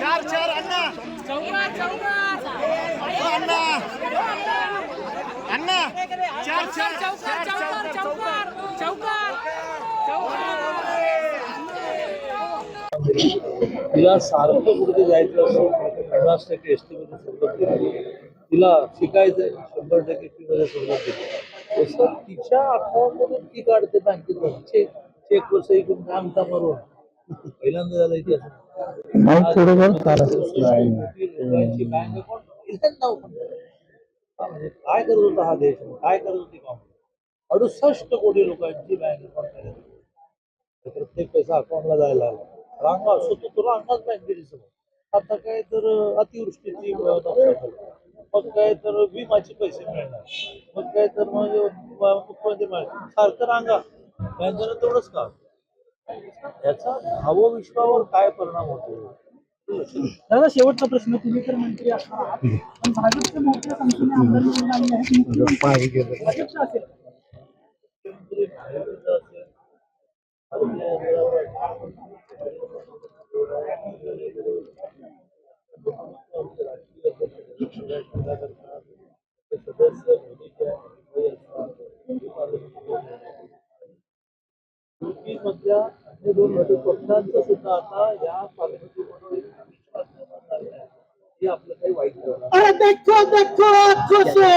चार चार अण्णा. चौकार चौकार अण्णा. अण्णा. चार चार चौकार चौकार चौकार चौकार चौकार तिला सारखं कुठे जायचं असं पन्नास टक्के एस टीमध्ये सवलत दिली तिला शिकायचं शंभर टक्के एस टीमध्ये सवलत दिली तसं तिच्या अकाउंटमधून ती काढते बँकेत. चेक चेक वर सही करून काम मारून. पहिल्यांदा झालं इतिहास बँक open झालं. हा म्हणजे काय करत होता हा देश? काय करत होती काम? अडुसष्ट कोटी लोकांची बँक अकाउंट प्रत्येक पैसा अकाउंटला जायला रांगा असतो तो रांगाच बँकेची समोर. आता काय तर अतिवृष्टीची. मग काय तर विमाचे पैसे मिळणार. मग काय तर मग अं, मुख्यमंत्री मिळणार सारखं रांगा. बँकेनं तेवढंच काम. याचा भावविश्वावर काय परिणाम होतो. दादा शेवटचा प्रश्न तुम्ही तर मंत्री आहात पण भाजपचे मोठ्या संख्येने आमदार निवडून आले आहेत मुख्यमंत्री भाजपचे असेल मुख्यमंत्री महायुतीचा असेल, सदस्य युपीमधल्या अन्य दोन घटक पक्षांचं सुद्धा आता या पार्लमेंटरी विश्वास निर्माण झालेला आहे हे आपलं काही वाईट ठरवणार अरे देखो देखो आंखों से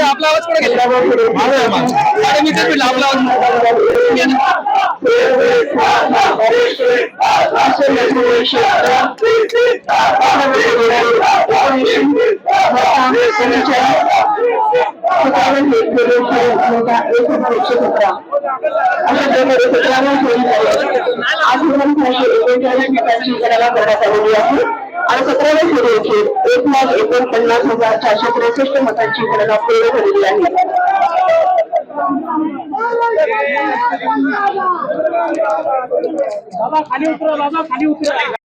आपला आवाज कुठे गेला अरे मी आणि सतराव्या फेरीची एक लाख एकोणपन्नास हजार चारशे त्रेसष्ट मतांची गणना पूर्ण झालेली आहे बाबा खाली उतरा बाबा खाली उतरा.